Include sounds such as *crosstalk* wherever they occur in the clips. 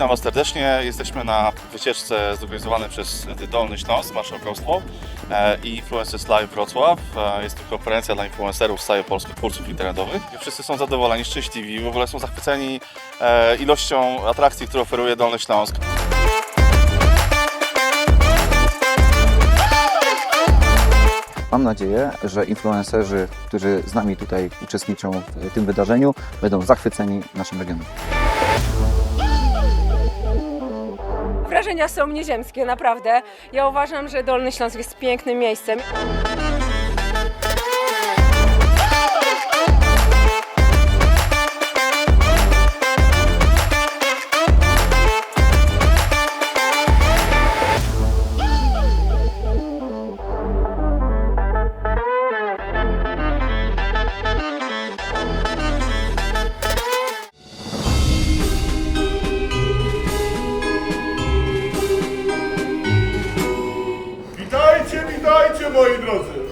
Witam Was serdecznie. Jesteśmy na wycieczce zorganizowanej przez Dolny Śląsk, Marszałkowstwo e, i Influencers Live Wrocław. E, Jest to konferencja dla influencerów z całej Polski, kursów internetowych. Wszyscy są zadowoleni, szczęśliwi, w ogóle są zachwyceni e, ilością atrakcji, które oferuje Dolny Śląsk. Mam nadzieję, że influencerzy, którzy z nami tutaj uczestniczą w tym wydarzeniu, będą zachwyceni naszym regionem. Wrażenia są nieziemskie, naprawdę. Ja uważam, że Dolny Śląsk jest pięknym miejscem.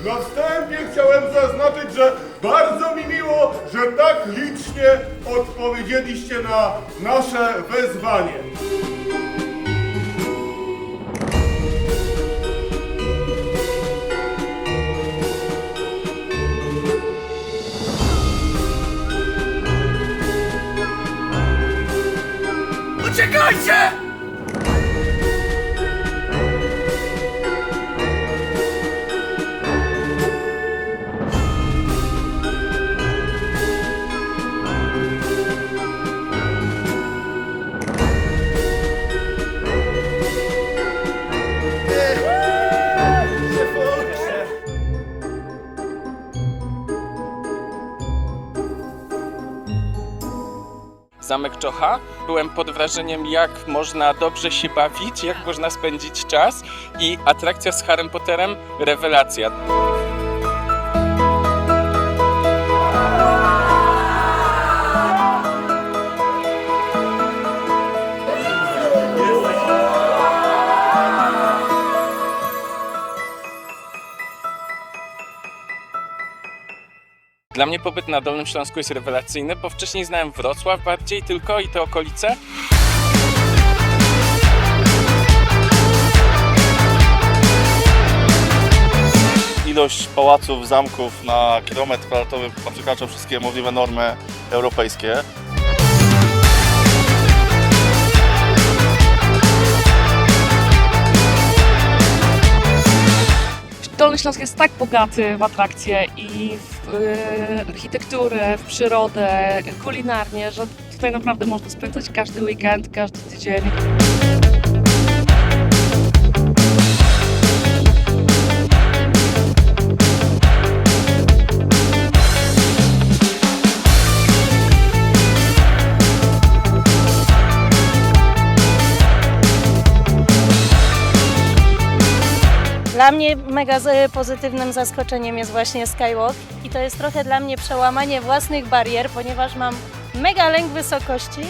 Na wstępie chciałem zaznaczyć, że bardzo mi miło, że tak licznie odpowiedzieliście na nasze wezwanie. Zamek Czocha. Byłem pod wrażeniem, jak można dobrze się bawić, jak można spędzić czas i atrakcja z Harrym Potterem, rewelacja. Dla mnie pobyt na Dolnym Śląsku jest rewelacyjny, bo wcześniej znałem Wrocław bardziej tylko i te okolice. Ilość pałaców, zamków na kilometr kwadratowy przekracza wszystkie możliwe normy europejskie. Śląsk jest tak bogaty w atrakcje i w e, architekturę, w przyrodę, kulinarnie, że tutaj naprawdę można spędzać każdy weekend, każdy tydzień. Dla mnie mega pozytywnym zaskoczeniem jest właśnie Skywalk i to jest trochę dla mnie przełamanie własnych barier, ponieważ mam mega lęk wysokości,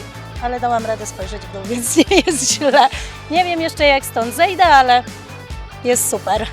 ale dałam radę spojrzeć w dół, *laughs* więc nie jest źle. Nie wiem jeszcze jak stąd zejdę, ale jest super.